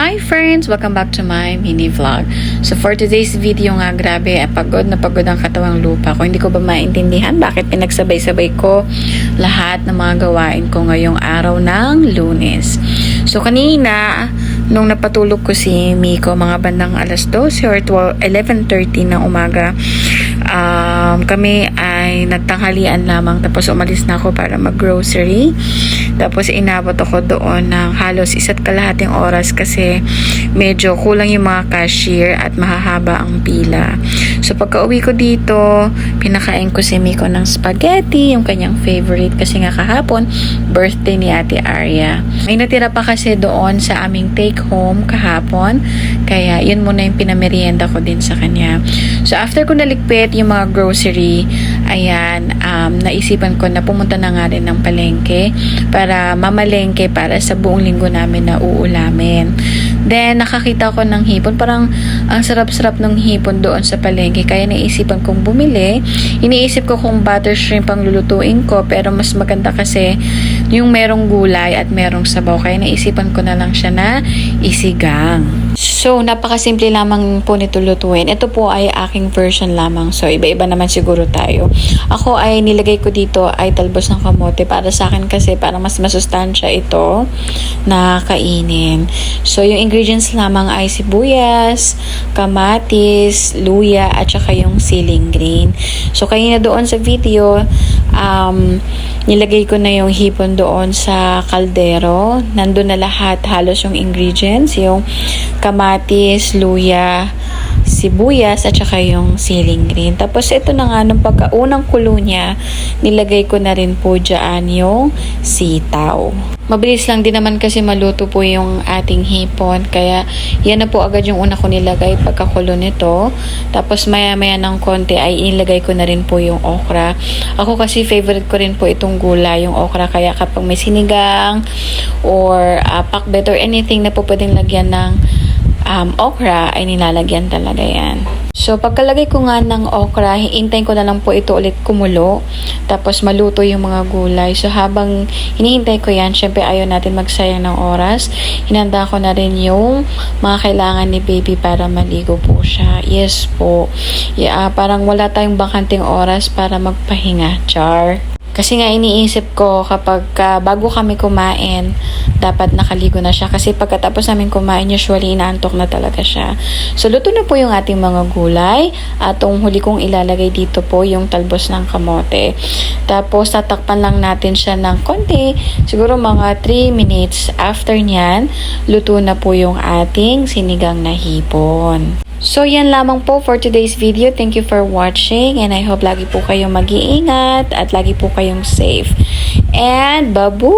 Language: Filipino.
Hi friends! Welcome back to my mini vlog. So for today's video nga, grabe, eh, pagod na pagod ang katawang lupa ko. Hindi ko ba maintindihan bakit pinagsabay-sabay ko lahat ng mga gawain ko ngayong araw ng lunes. So kanina, nung napatulog ko si Miko, mga bandang alas 12 or 12, 11.30 ng umaga, um, kami ay nagtanghalian lamang tapos umalis na ako para mag-grocery. Tapos inabot ako doon ng halos isa't kalahating oras kasi medyo kulang yung mga cashier at mahahaba ang pila. So pagka uwi ko dito, pinakain ko si Miko ng spaghetti, yung kanyang favorite kasi nga kahapon, birthday ni Ate Arya. May natira pa kasi doon sa aming take home kahapon, kaya yun muna yung pinamerienda ko din sa kanya. So after ko naligpit yung mga grocery, ayan, um, naisipan ko na pumunta na nga rin ng palengke para mamalengke para sa buong linggo namin na uulamin. Then, nakakita ko ng hipon. Parang ang sarap-sarap ng hipon doon sa palengke. Kaya naisipan kong bumili. Iniisip ko kung butter shrimp ang lulutuin ko. Pero mas maganda kasi yung merong gulay at merong sabaw. Kaya naisipan ko na lang siya na isigang. So, napakasimple lamang po nito lutuin. Ito po ay aking version lamang. So, iba-iba naman siguro tayo. Ako ay nilagay ko dito ay talbos ng kamote. Para sa akin kasi parang mas masustansya ito na kainin. So, yung ingredients lamang ay sibuyas, kamatis, luya, at saka yung siling green. So, kanina doon sa video, um, nilagay ko na yung hipon doon sa kaldero. Nandun na lahat, halos yung ingredients, yung kamatis, luya, sibuyas at saka yung siling green. Tapos ito na nga nung pagkaunang kulo niya, nilagay ko na rin po dyan yung sitaw. Mabilis lang din naman kasi maluto po yung ating hipon. Kaya yan na po agad yung una ko nilagay pagkakulo nito. Tapos maya maya ng konti ay ilagay ko na rin po yung okra. Ako kasi favorite ko rin po itong gulay, yung okra. Kaya kapag may sinigang or uh, pakbet or anything na po pwedeng lagyan ng um, okra ay nilalagyan talaga yan. So, pagkalagay ko nga ng okra, hiintayin ko na lang po ito ulit kumulo. Tapos, maluto yung mga gulay. So, habang hinihintay ko yan, syempre ayaw natin magsayang ng oras. Hinanda ko na rin yung mga kailangan ni baby para maligo po siya. Yes po. Yeah, parang wala tayong bakanting oras para magpahinga. Char. Kasi nga iniisip ko kapag uh, bago kami kumain, dapat nakaligo na siya. Kasi pagkatapos namin kumain, usually inaantok na talaga siya. So, luto na po yung ating mga gulay. At ang huli kong ilalagay dito po yung talbos ng kamote. Tapos, tatakpan lang natin siya ng konti. Siguro mga 3 minutes after nyan, luto na po yung ating sinigang na hipon. So, yan lamang po for today's video. Thank you for watching and I hope lagi po kayong mag-iingat at lagi po kayong safe. And, babu!